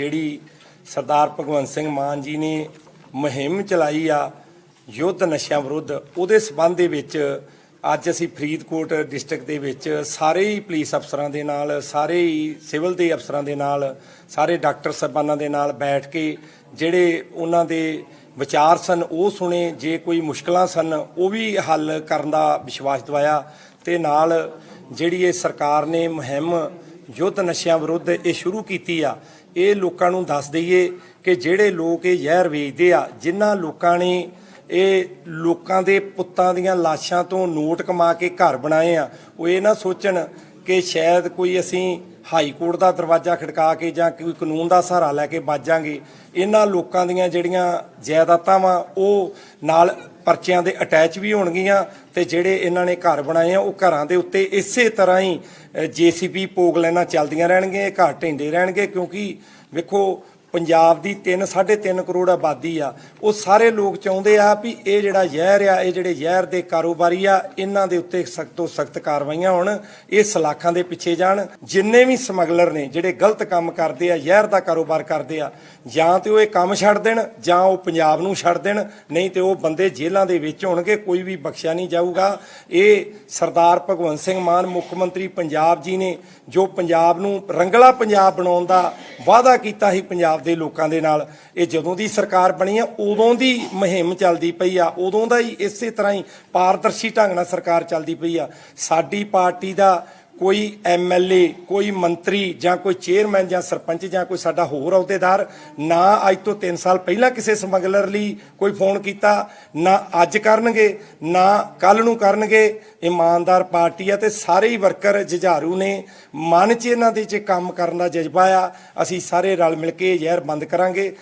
ਜਿਹੜੀ ਸਰਦਾਰ ਭਗਵੰਤ ਸਿੰਘ ਮਾਨ ਜੀ ਨੇ ਮੁਹਿੰਮ ਚਲਾਈ ਆ ਯੁੱਧ ਨਸ਼ਿਆਂ ਵਿਰੁੱਧ, ਉਹਦੇ ਸਬੰਧ ਦੇ ਵਿੱਚ ਅੱਜ ਅਸੀਂ ਫਰੀਦਕੋਟ ਡਿਸਟ੍ਰਿਕਟ ਦੇ ਵਿੱਚ ਸਾਰੇ ਹੀ ਪੁਲਿਸ ਅਫਸਰਾਂ ਦੇ ਨਾਲ, ਸਾਰੇ ਹੀ ਸਿਵਲ ਦੇ ਅਫਸਰਾਂ ਦੇ ਨਾਲ, ਸਾਰੇ ਡਾਕਟਰ ਸਾਹਿਬਾਨਾਂ ਦੇ ਨਾਲ ਬੈਠ ਕੇ ਜਿਹੜੇ ਉਹਨਾਂ ਦੇ ਵਿਚਾਰ ਸਨ, ਉਹ ਸੁਣੇ, ਜੇ ਕੋਈ ਮੁਸ਼ਕਲਾਂ ਸਨ, ਉਹ ਵੀ ਹੱਲ ਕਰਨ ਦਾ ਵਿਸ਼ਵਾਸ ਦਿਵਾਇਆ ਤੇ ਨਾਲ ਜਿਹੜੀ ਇਹ ਸਰਕਾਰ ਨੇ ਮੁਹਿੰਮ ਯੁੱਧ ਨਸ਼ਿਆਂ ਵਿਰੁੱਧ ਇਹ ਸ਼ੁਰੂ ਕੀਤੀ ਆ ਇਹ ਲੋਕਾਂ ਨੂੰ ਦੱਸ ਦਈਏ ਕਿ ਜਿਹੜੇ ਲੋਕ ਇਹ ਜ਼ਹਿਰ ਵੇਚਦੇ ਆ, ਜਿਨ੍ਹਾਂ ਲੋਕਾਂ ਨੇ ਇਹ ਲੋਕਾਂ ਦੇ ਪੁੱਤਾਂ ਦੀਆਂ ਲਾਸ਼ਾਂ ਤੋਂ ਨੋਟ ਕਮਾ ਕੇ ਘਰ ਬਣਾਏ ਆ, ਉਹ ਇਹ ਨਾ ਸੋਚਣ ਕਿ ਸ਼ਾਇਦ ਕੋਈ ਅਸੀਂ ਹਾਈ ਕੋਰਟ ਦਾ ਦਰਵਾਜ਼ਾ ਖੜਕਾ ਕੇ ਜਾਂ ਕੋਈ ਕਾਨੂੰਨ ਦਾ ਸਹਾਰਾ ਲੈ ਕੇ ਬਾਜਾਂਗੇ ਇਹਨਾਂ ਲੋਕਾਂ ਦੀਆਂ ਜਿਹੜੀਆਂ ਜਾਇਦਾਦਾਂ ਵਾ, ਉਹ ਨਾਲ ਪਰਚਿਆਂ ਦੇ ਅਟੈਚ ਵੀ ਹੋਣਗੀਆਂ ਤੇ ਜਿਹੜੇ ਇਹਨਾਂ ਨੇ ਘਰ ਬਣਾਏ ਆ, ਉਹ ਘਰਾਂ ਦੇ ਉੱਤੇ ਇਸੇ ਤਰ੍ਹਾਂ ਹੀ ਜੀਸੀਬੀ ਪੋਗ ਲੈਣਾ ਚੱਲਦੀਆਂ ਰਹਿਣਗੀਆਂ ਘਰ ਢਹਿੰਦੇ ਰਹਿਣਗੇ ਕਿਉਂਕਿ ਵੇਖੋ ਪੰਜਾਬ ਦੀ 3 3.5 ਕਰੋੜ ਆਬਾਦੀ ਆ, ਉਹ ਸਾਰੇ ਲੋਕ ਚਾਹੁੰਦੇ ਆ ਵੀ ਇਹ ਜਿਹੜਾ ਜ਼ਹਿਰ ਆ, ਇਹ ਜਿਹੜੇ ਜ਼ਹਿਰ ਦੇ ਕਾਰੋਬਾਰੀ ਆ, ਇਹਨਾਂ ਦੇ ਉੱਤੇ ਸਖਤ ਤੋਂ ਸਖਤ ਕਾਰਵਾਈਆਂ ਹੋਣ, ਇਹ ਸਲਾਖਾਂ ਦੇ ਪਿੱਛੇ ਜਾਣ, ਜਿੰਨੇ ਵੀ ਸਮਗਲਰ ਨੇ, ਜਿਹੜੇ ਗਲਤ ਕੰਮ ਕਰਦੇ ਆ, ਜ਼ਹਿਰ ਦਾ ਕਾਰੋਬਾਰ ਕਰਦੇ ਆ, ਜਾਂ ਤੇ ਉਹ ਇਹ ਕੰਮ ਛੱਡ ਦੇਣ, ਜਾਂ ਉਹ ਪੰਜਾਬ ਨੂੰ ਛੱਡ ਦੇਣ, ਨਹੀਂ ਤੇ ਉਹ ਬੰਦੇ ਜੇਲ੍ਹਾਂ ਦੇ ਵਿੱਚ ਹੋਣਗੇ, ਕੋਈ ਵੀ ਬਖਸ਼ਿਆ ਨਹੀਂ ਜਾਊਗਾ। ਇਹ ਸਰਦਾਰ ਭਗਵੰਤ ਸਿੰਘ ਮਾਨ, ਮੁੱਖ ਮੰਤਰੀ ਪੰਜਾਬ ਜੀ ਨੇ, ਜੋ ਪੰਜਾਬ ਨੂੰ ਰੰਗਲਾ ਪੰਜਾਬ ਬਣਾਉਣ ਦਾ ਵਾਅਦਾ ਕੀਤਾ ਸੀ ਪੰਜਾਬ ਦੇ ਲੋਕਾਂ ਦੇ ਨਾਲ। ਇਹ ਜਦੋਂ ਦੀ ਸਰਕਾਰ ਬਣੀ ਆ, ਉਦੋਂ ਦੀ ਮੁਹਿੰਮ ਚੱਲਦੀ ਪਈ ਆ। ਉਦੋਂ ਦਾ ਹੀ ਇਸੇ ਤਰ੍ਹਾਂ ਹੀ ਪਾਰਦਰਸ਼ੀ ਢੰਗ ਨਾਲ ਸਰਕਾਰ ਚੱਲਦੀ ਪਈ ਆ। ਸਾਡੀ ਪਾਰਟੀ ਦਾ ਕੋਈ ਐਮਐਲਏ ਕੋਈ ਮੰਤਰੀ ਜਾਂ ਕੋਈ ਚੇਅਰਮੈਨ ਜਾਂ ਸਰਪੰਚ ਜਾਂ ਕੋਈ ਸਾਡਾ ਹੋਰ ਅਹੁਦੇਦਾਰ ਨਾ ਅੱਜ ਤੋਂ 3 ਸਾਲ ਪਹਿਲਾਂ ਕਿਸੇ ਸਮਗਲਰ ਲਈ ਕੋਈ ਫੋਨ ਕੀਤਾ, ਨਾ ਅੱਜ ਕਰਨਗੇ, ਨਾ ਕੱਲ ਨੂੰ ਕਰਨਗੇ। ਇਮਾਨਦਾਰ ਪਾਰਟੀ ਆ ਤੇ ਸਾਰੇ ਹੀ ਵਰਕਰ ਜੁਝਾਰੂ ਨੇ। ਮਨ 'ਚ ਇਹਨਾਂ ਦੇ 'ਚ ਕੰਮ ਕਰਨ ਦਾ ਜਜ਼ਬਾ ਆ। ਅਸੀਂ ਸਾਰੇ ਰਲ ਮਿਲ ਕੇ ਜ਼ਹਿਰ ਬੰਦ ਕਰਾਂਗੇ।